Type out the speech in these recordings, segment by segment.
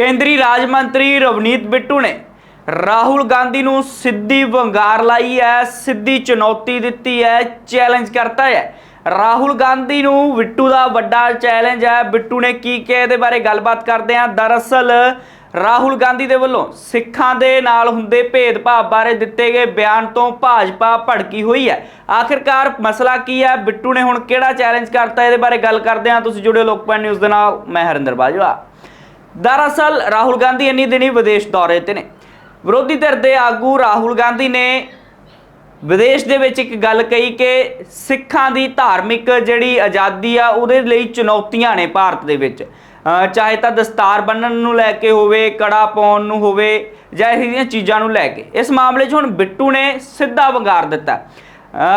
ਕੇਂਦਰੀ ਰਾਜ ਮੰਤਰੀ ਰਵਨੀਤ ਬਿੱਟੂ ਨੇ ਰਾਹੁਲ ਗਾਂਧੀ ਨੂੰ ਸਿੱਧੀ ਵੰਗਾਰ ਲਾਈ ਹੈ, ਸਿੱਧੀ ਚੁਣੌਤੀ ਦਿੱਤੀ ਹੈ, ਚੈਲੰਜ ਕਰਤਾ ਹੈ। ਰਾਹੁਲ ਗਾਂਧੀ ਨੂੰ ਬਿੱਟੂ ਦਾ ਵੱਡਾ ਚੈਲੰਜ ਹੈ। ਬਿੱਟੂ ਨੇ ਕੀ ਕਿਹਾ ਇਹਦੇ ਬਾਰੇ ਗੱਲਬਾਤ ਕਰਦੇ ਹਾਂ। ਦਰਅਸਲ, ਰਾਹੁਲ ਗਾਂਧੀ ਦੇ ਵੱਲੋਂ ਸਿੱਖਾਂ ਦੇ ਨਾਲ ਹੁੰਦੇ ਭੇਦਭਾਵ ਬਾਰੇ ਦਿੱਤੇ ਗਏ ਬਿਆਨ ਤੋਂ ਭਾਜਪਾ ਭੜਕੀ ਹੋਈ ਹੈ। ਆਖਿਰਕਾਰ ਮਸਲਾ ਕੀ ਹੈ? ਬਿੱਟੂ ਨੇ ਹੁਣ ਕਿਹੜਾ ਚੈਲੰਜ ਕਰਤਾ? ਇਹਦੇ ਬਾਰੇ ਗੱਲ ਕਰਦੇ ਹਾਂ। ਤੁਸੀਂ ਜੁੜਿਓ ਲੋਕਪਾਲ ਨਿਊਜ਼ ਦੇ ਨਾਲ। ਮੈਂ ਹਰਿੰਦਰ ਬਾਜਵਾ। ਦਰਅਸਲ ਰਾਹੁਲ ਗਾਂਧੀ ਇੰਨੀ ਦਿਨੀ ਵਿਦੇਸ਼ ਦੌਰੇ ਤੇ ਨੇ। ਵਿਰੋਧੀ ਧਿਰ ਦੇ ਆਗੂ ਰਾਹੁਲ ਗਾਂਧੀ ਨੇ ਵਿਦੇਸ਼ ਦੇ ਵਿੱਚ ਇੱਕ ਗੱਲ ਕਹੀ ਕਿ ਸਿੱਖਾਂ ਦੀ ਧਾਰਮਿਕ ਜਿਹੜੀ ਆਜ਼ਾਦੀ ਆ, ਉਹਦੇ ਲਈ ਚੁਣੌਤੀਆਂ ਨੇ ਭਾਰਤ ਦੇ ਵਿੱਚ। ਚਾਹੇ ਤਾਂ ਦਸਤਾਰ ਬੰਨਣ ਨੂੰ ਲੈ ਕੇ ਹੋਵੇ, ਕੜਾ ਪਾਉਣ ਨੂੰ ਹੋਵੇ, ਜਾਂ ਇਹੋ ਜਿਹੀਆਂ ਚੀਜ਼ਾਂ ਨੂੰ ਲੈ ਕੇ। ਇਸ ਮਾਮਲੇ 'ਚ ਹੁਣ ਬਿੱਟੂ ਨੇ ਸਿੱਧਾ ਵੰਗਾਰ ਦਿੱਤਾ।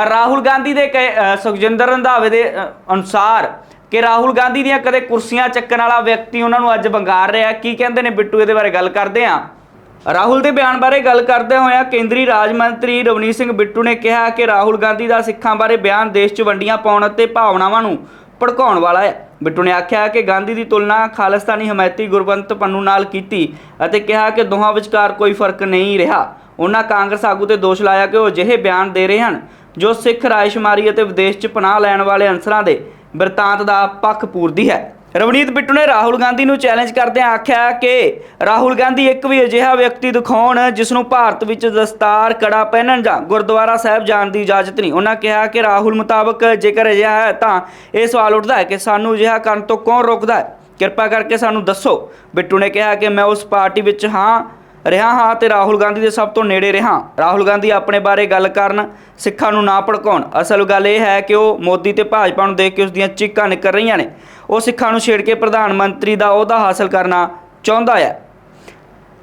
ਰਾਹੁਲ ਗਾਂਧੀ ਦੇ ਕਹੇ- ਸੁਖਜਿੰਦਰ ਰੰਧਾਵੇ ਦੇ ਅਨੁਸਾਰ ਕਿ ਰਾਹੁਲ ਗਾਂਧੀ ਦੀਆਂ ਕਦੇ ਕੁਰਸੀਆਂ ਚੱਕਣ ਵਾਲਾ ਵਿਅਕਤੀ ਉਹਨਾਂ ਨੂੰ ਅੱਜ ਵੰਗਾਰ ਰਿਹਾ ਕੀ ਕਹਿੰਦੇ ਨੇ ਬਿੱਟੂ? ਇਹਦੇ ਬਾਰੇ ਗੱਲ ਕਰਦੇ ਹਾਂ। ਰਾਹੁਲ ਦੇ ਬਿਆਨ ਬਾਰੇ ਗੱਲ ਕਰਦੇ ਹੋਇਆ ਕੇਂਦਰੀ ਰਾਜ ਮੰਤਰੀ ਰਵਨੀਤ ਸਿੰਘ ਬਿੱਟੂ ਨੇ ਕਿਹਾ ਕਿ ਰਾਹੁਲ ਗਾਂਧੀ ਦਾ ਸਿੱਖਾਂ ਬਾਰੇ ਬਿਆਨ ਦੇਸ਼ 'ਚ ਵੰਡੀਆਂ ਪਾਉਣ ਅਤੇ ਭਾਵਨਾਵਾਂ ਨੂੰ ਭੜਕਾਉਣ ਵਾਲਾ ਹੈ। ਬਿੱਟੂ ਨੇ ਆਖਿਆ ਕਿ ਗਾਂਧੀ ਦੀ ਤੁਲਨਾ ਖਾਲਿਸਤਾਨੀ ਹਮਾਇਤੀ ਗੁਰਬੰਤ ਪੰਨੂ ਨਾਲ ਕੀਤੀ ਅਤੇ ਕਿਹਾ ਕਿ ਦੋਹਾਂ ਵਿਚਕਾਰ ਕੋਈ ਫ਼ਰਕ ਨਹੀਂ ਰਿਹਾ। ਉਹਨਾਂ ਕਾਂਗਰਸ ਆਗੂ ਤੇ ਦੋਸ਼ ਲਾਇਆ ਕਿ ਉਹ ਅਜਿਹੇ ਬਿਆਨ ਦੇ ਰਹੇ ਹਨ ਜੋ ਸਿੱਖ ਰਾਇਸ਼ਮਾਰੀ ਅਤੇ ਵਿਦੇਸ਼ 'ਚ ਪਨਾਹ ਲੈਣ ਵਾਲੇ ਅਨਸਰਾਂ ਦੇ ਬਿਰਤਾਂਤ ਦਾ ਪੱਖ ਪੂਰਦੀ ਹੈ। ਰਵਨੀਤ ਬਿੱਟੂ ਨੇ ਰਾਹੁਲ ਗਾਂਧੀ ਨੂੰ ਚੈਲੰਜ ਕਰਦਿਆਂ ਆਖਿਆ ਕਿ ਰਾਹੁਲ ਗਾਂਧੀ ਇੱਕ ਵੀ ਅਜਿਹਾ ਵਿਅਕਤੀ ਦਿਖਾਉਣ ਜਿਸ ਨੂੰ ਭਾਰਤ ਵਿੱਚ ਦਸਤਾਰ, ਕੜਾ ਪਹਿਨਣ ਜਾਂ ਗੁਰਦੁਆਰਾ ਸਾਹਿਬ ਜਾਣ ਦੀ ਇਜਾਜ਼ਤ ਨਹੀਂ। ਉਹਨਾਂ ਕਿਹਾ ਕਿ ਰਾਹੁਲ ਮੁਤਾਬਕ ਜੇਕਰ ਅਜਿਹਾ ਹੈ ਤਾਂ ਇਹ ਸਵਾਲ ਉੱਠਦਾ ਹੈ ਕਿ ਸਾਨੂੰ ਅਜਿਹਾ ਕਰਨ ਤੋਂ ਕੌਣ ਰੋਕਦਾ ਹੈ। ਕਿਰਪਾ ਕਰਕੇ ਸਾਨੂੰ ਦੱਸੋ। ਬਿੱਟੂ ਨੇ ਕਿਹਾ ਕਿ ਮੈਂ ਉਸ ਪਾਰਟੀ ਵਿੱਚ ਹਾਂ। ਰਿਹਾ ਹਾਂ ਤੇ ਰਾਹੁਲ ਗਾਂਧੀ ਦੇ ਸਭ ਤੋਂ ਨੇੜੇ ਰਿਹਾ। ਰਾਹੁਲ ਗਾਂਧੀ ਆਪਣੇ ਬਾਰੇ ਗੱਲ ਕਰਨ, ਸਿੱਖਾਂ ਨੂੰ ਨਾ ਭੜਕਾਉਣ। ਅਸਲ ਗੱਲ ਇਹ ਹੈ ਕਿ ਉਹ ਮੋਦੀ ਤੇ ਭਾਜਪਾ ਨੂੰ ਦੇਖ ਕੇ ਉਸ ਦੀਆਂ ਚੀਕਾਂ ਨਿਕਲ ਰਹੀਆਂ ਨੇ। ਉਹ ਸਿੱਖਾਂ ਨੂੰ ਛੇੜ ਕੇ ਪ੍ਰਧਾਨ ਮੰਤਰੀ ਦਾ ਅਹੁਦਾ ਹਾਸਲ ਕਰਨਾ ਚਾਹੁੰਦਾ ਹੈ।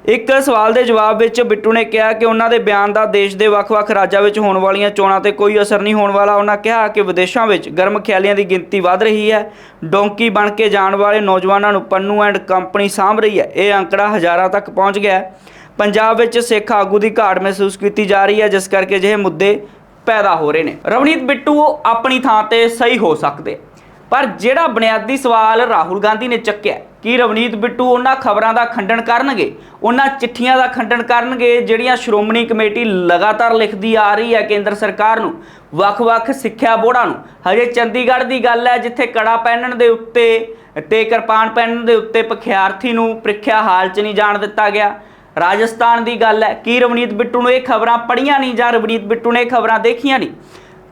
ਇੱਕ ਸਵਾਲ ਦੇ ਜਵਾਬ ਵਿੱਚ ਬਿੱਟੂ ਨੇ ਕਿਹਾ ਕਿ ਉਹਨਾਂ ਦੇ ਬਿਆਨ ਦਾ ਦੇਸ਼ ਦੇ ਵੱਖ-ਵੱਖ ਰਾਜਾਂ ਵਿੱਚ ਹੋਣ ਵਾਲੀਆਂ ਚੋਣਾਂ ਤੇ ਕੋਈ ਅਸਰ ਨਹੀਂ ਹੋਣ ਵਾਲਾ। ਉਹਨਾਂ ਕਿਹਾ ਕਿ ਵਿਦੇਸ਼ਾਂ ਵਿੱਚ ਗਰਮ ਖਿਆਲੀਆਂ ਦੀ ਗਿਣਤੀ ਵੱਧ ਰਹੀ ਹੈ। ਡੋਂਕੀ ਬਣ ਕੇ ਜਾਣ ਵਾਲੇ ਨੌਜਵਾਨਾਂ ਨੂੰ ਪੰਨੂ ਐਂਡ ਕੰਪਨੀ ਸਾਂਭ ਰਹੀ ਹੈ। ਇਹ ਅੰਕੜਾ ਹਜ਼ਾਰਾਂ ਤੱਕ ਪਹੁੰਚ ਗਿਆ ਹੈ। ਪੰਜਾਬ ਵਿੱਚ ਸਿੱਖ ਆਗੂ ਦੀ ਘਾਟ ਮਹਿਸੂਸ ਕੀਤੀ ਜਾ ਰਹੀ ਹੈ, ਜਿਸ ਕਰਕੇ ਅਜਿਹੇ ਮੁੱਦੇ ਪੈਦਾ ਹੋ ਰਹੇ ਨੇ। ਰਵਨੀਤ, ਬਿੱਟੂ ਆਪਣੀ ਥਾਂ ਤੇ ਸਹੀ ਹੋ ਸਕਦੇ। ਪਰ ਜਿਹੜਾ ਬੁਨਿਆਦੀ ਸਵਾਲ ਰਾਹੁਲ ਗਾਂਧੀ ਨੇ ਚੱਕਿਆ ਕਿ ਰਵਨੀਤ ਬਿੱਟੂ ਉਹਨਾਂ ਖਬਰਾਂ ਦਾ ਖੰਡਨ ਕਰਨਗੇ, ਉਹਨਾਂ ਚਿੱਠੀਆਂ ਦਾ ਖੰਡਨ ਕਰਨਗੇ, ਜਿਹੜੀਆਂ ਸ਼੍ਰੋਮਣੀ ਕਮੇਟੀ ਲਗਾਤਾਰ ਲਿਖਦੀ ਆ ਰਹੀ ਹੈ ਕੇਂਦਰ ਸਰਕਾਰ ਨੂੰ, ਵੱਖ-ਵੱਖ ਸਿੱਖਿਆ ਬੋਰਡਾਂ ਨੂੰ। ਹਜੇ ਚੰਡੀਗੜ੍ਹ ਦੀ ਗੱਲ ਹੈ ਜਿੱਥੇ ਕੜਾ ਪਹਿਨਣ ਦੇ ਉੱਤੇ ਤੇ ਕਿਰਪਾਨ ਪਹਿਨਣ ਦੇ ਉੱਤੇ ਪਖਿਆਰਥੀ ਨੂੰ ਪ੍ਰੀਖਿਆ ਹਾਲ 'ਚ ਨਹੀਂ ਜਾਣ ਦਿੱਤਾ ਗਿਆ। ਰਾਜਸਥਾਨ ਦੀ ਗੱਲ ਹੈ ਕੀ ਰਵਨੀਤ ਬਿੱਟੂ ਨੂੰ ਇਹ ਖਬਰਾਂ ਪੜੀਆਂ ਨਹੀਂ ਜਾਂ ਰਵਨੀਤ ਬਿੱਟੂ ਨੇ ਇਹ ਖਬਰਾਂ ਦੇਖੀਆਂ ਨਹੀਂ।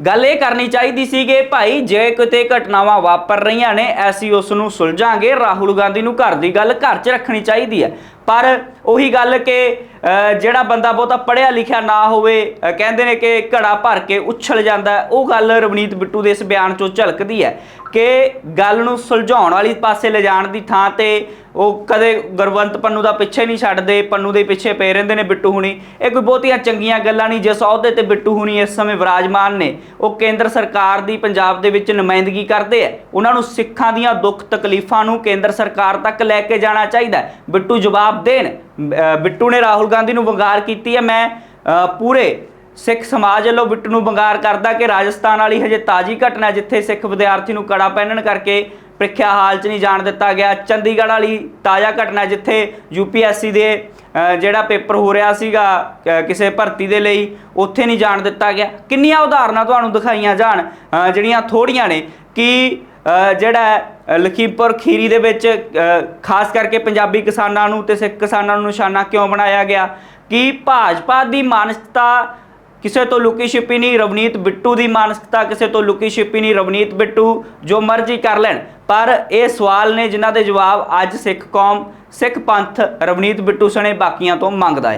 ਗੱਲ ਇਹ ਕਰਨੀ ਚਾਹੀਦੀ ਸੀ ਕਿ ਭਾਈ, ਜੇ ਕਿਤੇ ਘਟਨਾਵਾਂ ਵਾਪਰ ਰਹੀਆਂ ਨੇ, ਐਸੀ ਉਸ ਨੂੰ ਸੁਲਝਾਂਗੇ, ਰਾਹੁਲ ਗਾਂਧੀ ਨੂੰ ਘਰ ਦੀ ਗੱਲ ਘਰ 'ਚ ਰੱਖਣੀ ਚਾਹੀਦੀ ਹੈ। ਪਰ ਉਹੀ ਗੱਲ ਕਿ ਜਿਹੜਾ ਬੰਦਾ ਬਹੁਤਾ ਪੜਿਆ ਲਿਖਿਆ ਨਾ ਹੋਵੇ ਕਹਿੰਦੇ ਨੇ ਕਿ ਘੜਾ ਭਰ ਕੇ ਉਛਲ ਜਾਂਦਾ ਉਹ ਗੱਲ ਰਵਨੀਤ ਬਿੱਟੂ ਦੇ ਇਸ ਬਿਆਨ 'ਚੋਂ ਝਲਕਦੀ ਹੈ ਕਿ ਗੱਲ ਨੂੰ ਸੁਲਝਾਉਣ ਵਾਲੀ ਪਾਸੇ ਲਿਜਾਣ ਦੀ ਥਾਂ ਤੇ ਉਹ ਕਦੇ ਗੁਰਵੰਤ ਪੰਨੂ ਦਾ ਪਿੱਛੇ ਨਹੀਂ ਛੱਡਦੇ, ਪੰਨੂ ਦੇ ਪਿੱਛੇ ਪਏ ਰਹਿੰਦੇ ਨੇ ਬਿੱਟੂ ਹੁਣੀ। ਇਹ ਕੋਈ ਬਹੁਤੀਆਂ ਚੰਗੀਆਂ ਗੱਲਾਂ ਨਹੀਂ, ਜਿਸ ਅਹੁਦੇ ਤੇ ਬਿੱਟੂ ਹੁਣੀ ਇਸ ਸਮੇਂ ਵਿਰਾਜਮਾਨ ਨੇ, ਉਹ ਕੇਂਦਰ ਸਰਕਾਰ ਦੀ ਪੰਜਾਬ ਦੇ ਵਿੱਚ ਨੁਮਾਇੰਦਗੀ ਕਰਦੇ ਆ ਉਹਨਾਂ ਨੂੰ ਸਿੱਖਾਂ ਦੀਆਂ ਦੁੱਖ ਤਕਲੀਫਾਂ ਨੂੰ ਕੇਂਦਰ ਸਰਕਾਰ ਤੱਕ ਲੈ ਕੇ ਜਾਣਾ ਚਾਹੀਦਾ ਬਿੱਟੂ ਜਵਾਬ ਦੇਣ ਬਿੱਟੂ ਨੇ ਰਾਹੁਲ ਗਾਂਧੀ ਨੂੰ ਵੰਗਾਰ ਕੀਤੀ ਹੈ। ਮੈਂ ਪੂਰੇ ਸਿੱਖ ਸਮਾਜ ਵੱਲੋਂ ਬਿੱਟੂ ਨੂੰ ਵੰਗਾਰ ਕਰਦਾ ਕਿ ਰਾਜਸਥਾਨ ਵਾਲੀ ਹਜੇ ਤਾਜੀ ਘਟਨਾ ਜਿੱਥੇ ਸਿੱਖ ਵਿਦਿਆਰਥੀ ਨੂੰ ਕੜਾ ਪਹਿਨਣ ਕਰਕੇ ਪ੍ਰੀਖਿਆ ਹਾਲ 'ਚ ਨਹੀਂ ਜਾਣ ਦਿੱਤਾ ਗਿਆ। ਚੰਡੀਗੜ੍ਹ ਵਾਲੀ ਤਾਜ਼ਾ ਘਟਨਾ ਹੈ, ਜਿੱਥੇ ਯੂਪੀਐਸਸੀ ਦੇ ਜਿਹੜਾ ਪੇਪਰ ਹੋ ਰਿਹਾ ਸੀਗਾ ਕਿਸੇ ਭਰਤੀ ਦੇ ਲਈ ਉੱਥੇ ਨਹੀਂ ਜਾਣ ਦਿੱਤਾ ਗਿਆ। ਕਿੰਨੀਆਂ ਉਦਾਹਰਨਾਂ ਤੁਹਾਨੂੰ ਦਿਖਾਈਆਂ ਜਾਣ ਜਿਹੜੀਆਂ ਥੋੜੀਆਂ ਨੇ ਕਿ ਜਿਹੜਾ ਲਖੀਮਪੁਰ ਖੀਰੀ ਦੇ ਵਿੱਚ ਖਾਸ ਕਰਕੇ ਪੰਜਾਬੀ ਕਿਸਾਨਾਂ ਨੂੰ ਤੇ ਸਿੱਖ ਕਿਸਾਨਾਂ ਨੂੰ ਨਿਸ਼ਾਨਾ ਕਿਉਂ ਬਣਾਇਆ ਗਿਆ? ਕਿ ਭਾਜਪਾ ਦੀ ਮਾਨਸਿਕਤਾ ਕਿਸੇ ਤੋਂ ਲੁਕੀ ਛਿਪੀ ਨਹੀਂ? ਰਵਨੀਤ ਬਿੱਟੂ ਦੀ ਮਾਨਸਿਕਤਾ ਕਿਸੇ ਤੋਂ ਲੁਕੀ ਛਿਪੀ ਨਹੀਂ? ਰਵਨੀਤ ਬਿੱਟੂ, ਜੋ ਮਰਜ਼ੀ ਕਰ ਲੈਣ। ਪਰ ਇਹ ਸਵਾਲ ਨੇ ਜਿਨ੍ਹਾਂ ਦੇ ਜਵਾਬ ਅੱਜ ਸਿੱਖ ਕੌਮ, ਸਿੱਖ ਪੰਥ ਰਵਨੀਤ ਬਿੱਟੂ ਸਣੇ ਬਾਕੀਆਂ ਤੋਂ ਮੰਗਦਾ ਹੈ।